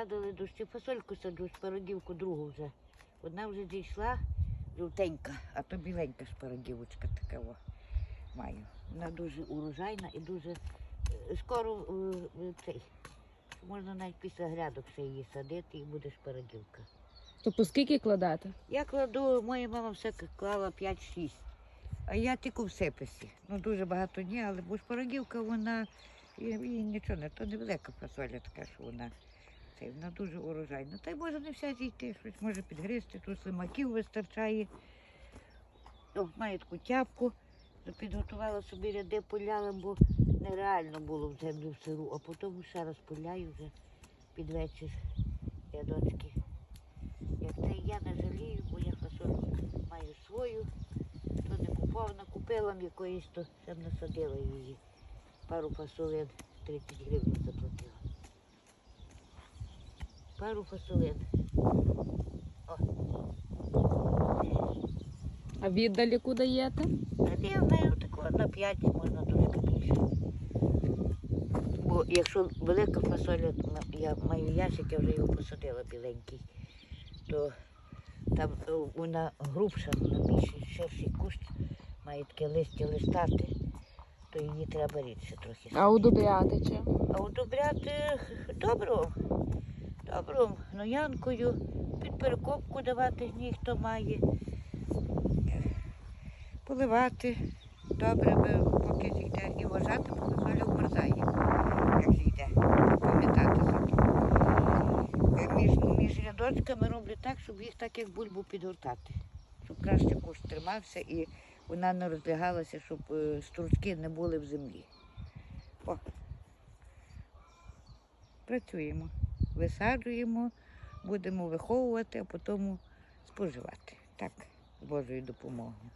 Садили дощі фасольку саджу, шпарагівку другу вже. Одна вже зійшла, жовтенька, а то біленька шпарагівочка така о, маю. Вона дуже урожайна і дуже е, скоро е, цей. Можна навіть після грядок ще її садити і буде шпарагівка. То по скільки кладете? Я кладу, моя мама все клала 5-6. А я тільки в сиписі. Ну дуже багато ні, але бо шпарагівка вона і, і нічого не то невелика фасоля така, що вона це вона дуже урожайна. Та й може не вся зійти, щось може підгризти, тут слимаків вистачає. О, маю таку тяпку, то підготувала собі ряди, поляла, бо нереально було в землю в сиру, а потім ще раз поляю вже під вечір рядочки. Як це я не жалію, бо я фасолю маю свою, то не купована, купила якоїсь, то ще насадила її. Пару фасолин 30 гривень заплатила. Пару фасолин. О, А віддаліку даєте? знаю такого на 5 можна трошки більше. Бо якщо велика фасоля, я маю ящик, я вже його посадила біленький, то там е, вона грубша, вона більший, ширший кущ, має таке листя листати, то її треба рідше трохи. А удобряти чи? А удобряти добром, добром, гноянкою, під перекопку давати гній, хто має. Поливати добре, поки зійде, і вважати, бо фасоля вмерзає, як зійде, пам'ятати собі. Е, Між, між рядочками роблю так, щоб їх так як бульбу підгортати, щоб краще куш тримався і вона не розлягалася, щоб е, стручки не були в землі. О, працюємо, висаджуємо, будемо виховувати, а потім споживати. Так, з Божою допомогою.